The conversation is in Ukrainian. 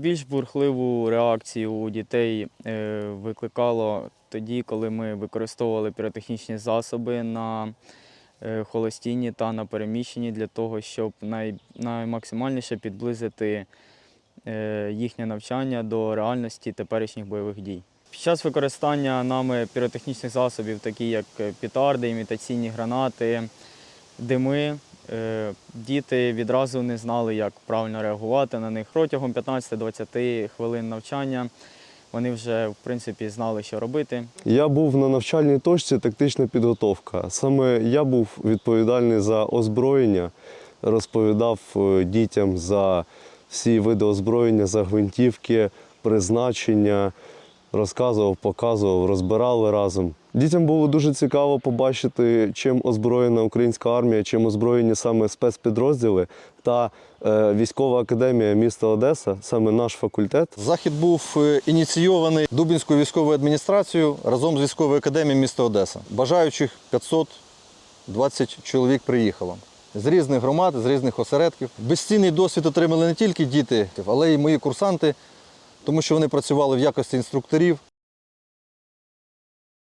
Більш бурхливу реакцію у дітей е, викликало тоді, коли ми використовували піротехнічні засоби на е, холостінні та на переміщенні для того, щоб най, наймаксимальніше підблизити е, їхнє навчання до реальності теперішніх бойових дій. Під час використання нами піротехнічних засобів, такі як петарди, імітаційні гранати, дими, діти відразу не знали, як правильно реагувати на них. Протягом 15-20 хвилин навчання вони вже в принципі знали, що робити. Я був на навчальній точці тактична підготовка. Саме я був відповідальний за озброєння, розповідав е, дітям за всі види озброєння, за гвинтівки, призначення, розказував, показував, розбирали разом. Дітям було дуже цікаво побачити, чим озброєна українська армія, чим озброєні саме спецпідрозділи та е, військова академія міста Одеса, саме наш факультет. Захід був е, ініційований Дубінською військовою адміністрацією разом з військовою академією міста Одеса. Бажаючих 520 чоловік приїхало. З різних громад, з різних осередків. Безцінний досвід отримали не тільки діти, але й мої курсанти, тому що вони працювали в якості інструкторів,